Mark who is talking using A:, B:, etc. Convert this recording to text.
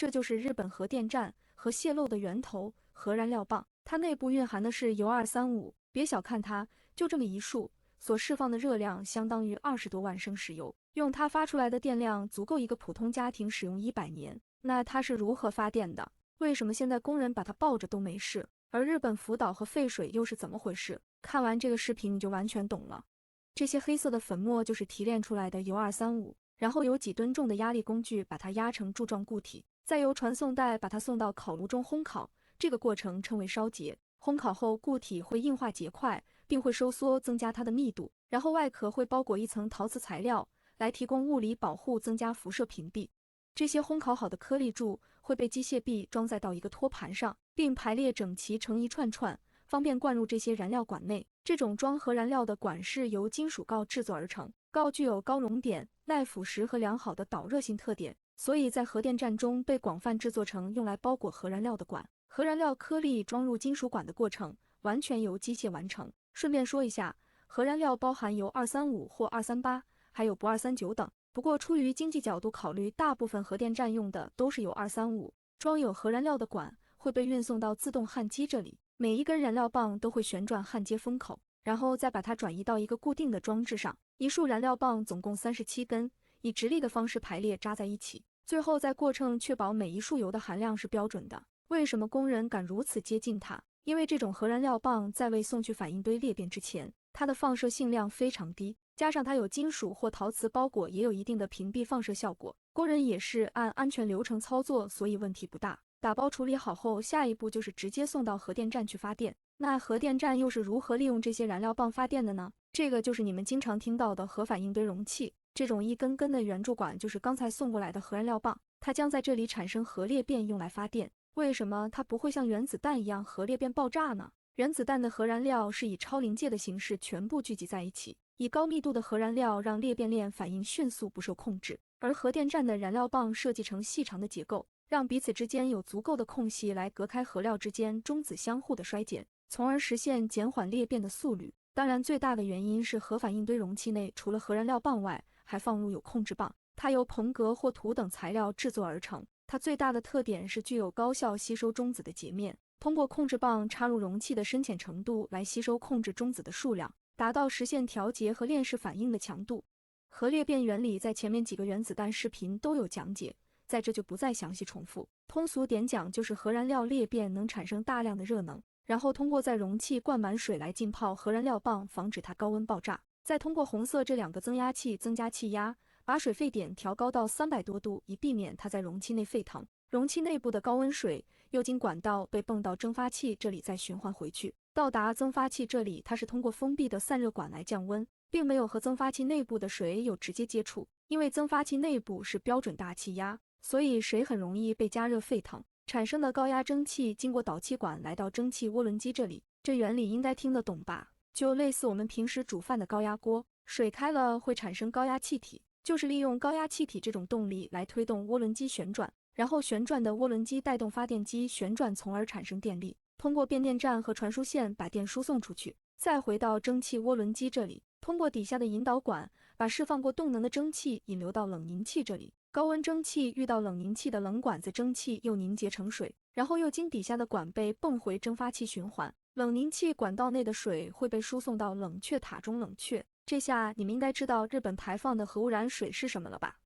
A: 这就是日本核电站核泄漏的源头——核燃料棒。它内部蕴含的是铀二三五，别小看它，就这么一束，所释放的热量相当于二十多万升石油，用它发出来的电量足够一个普通家庭使用一百年。那它是如何发电的？为什么现在工人把它抱着都没事？而日本福岛核废水又是怎么回事？看完这个视频你就完全懂了。这些黑色的粉末就是提炼出来的铀二三五。然后有几吨重的压力工具把它压成柱状固体，再由传送带把它送到烤炉中烘烤，这个过程称为烧结。烘烤后，固体会硬化结块，并会收缩，增加它的密度。然后外壳会包裹一层陶瓷材料，来提供物理保护，增加辐射屏蔽。这些烘烤好的颗粒柱会被机械臂装载到一个托盘上，并排列整齐成一串串，方便灌入这些燃料管内。这种装核燃料的管是由金属锆制作而成，锆具有高熔点。耐腐蚀和良好的导热性特点，所以在核电站中被广泛制作成用来包裹核燃料的管。核燃料颗粒装入金属管的过程完全由机械完成。顺便说一下，核燃料包含铀二三五或二三八，还有铂二三九等。不过出于经济角度考虑，大部分核电站用的都是铀二三五。装有核燃料的管会被运送到自动焊机这里，每一根燃料棒都会旋转焊接封口，然后再把它转移到一个固定的装置上。一束燃料棒总共三十七根，以直立的方式排列扎在一起，最后再过秤，确保每一束油的含量是标准的。为什么工人敢如此接近它？因为这种核燃料棒在未送去反应堆裂变之前，它的放射性量非常低，加上它有金属或陶瓷包裹，也有一定的屏蔽放射效果。工人也是按安全流程操作，所以问题不大。打包处理好后，下一步就是直接送到核电站去发电。那核电站又是如何利用这些燃料棒发电的呢？这个就是你们经常听到的核反应堆容器，这种一根根的圆柱管就是刚才送过来的核燃料棒，它将在这里产生核裂变，用来发电。为什么它不会像原子弹一样核裂变爆炸呢？原子弹的核燃料是以超临界的形式全部聚集在一起，以高密度的核燃料让裂变链反应迅速不受控制，而核电站的燃料棒设计成细长的结构，让彼此之间有足够的空隙来隔开核料之间中子相互的衰减，从而实现减缓裂变的速率。当然，最大的原因是核反应堆容器内除了核燃料棒外，还放入有控制棒。它由硼镉或土等材料制作而成。它最大的特点是具有高效吸收中子的截面。通过控制棒插入容器的深浅程度来吸收控制中子的数量，达到实现调节和链式反应的强度。核裂变原理在前面几个原子弹视频都有讲解，在这就不再详细重复。通俗点讲，就是核燃料裂变能产生大量的热能。然后通过在容器灌满水来浸泡核燃料棒，防止它高温爆炸。再通过红色这两个增压器增加气压，把水沸点调高到三百多度，以避免它在容器内沸腾。容器内部的高温水又经管道被泵到蒸发器这里，再循环回去，到达蒸发器这里。它是通过封闭的散热管来降温，并没有和蒸发器内部的水有直接接触。因为蒸发器内部是标准大气压，所以水很容易被加热沸腾。产生的高压蒸汽经过导气管来到蒸汽涡轮机这里，这原理应该听得懂吧？就类似我们平时煮饭的高压锅，水开了会产生高压气体，就是利用高压气体这种动力来推动涡轮机旋转，然后旋转的涡轮机带动发电机旋转，从而产生电力，通过变电站和传输线把电输送出去，再回到蒸汽涡轮机这里，通过底下的引导管把释放过动能的蒸汽引流到冷凝器这里。高温蒸汽遇到冷凝器的冷管子，蒸汽又凝结成水，然后又经底下的管被泵回蒸发器循环。冷凝器管道内的水会被输送到冷却塔中冷却。这下你们应该知道日本排放的核污染水是什么了吧？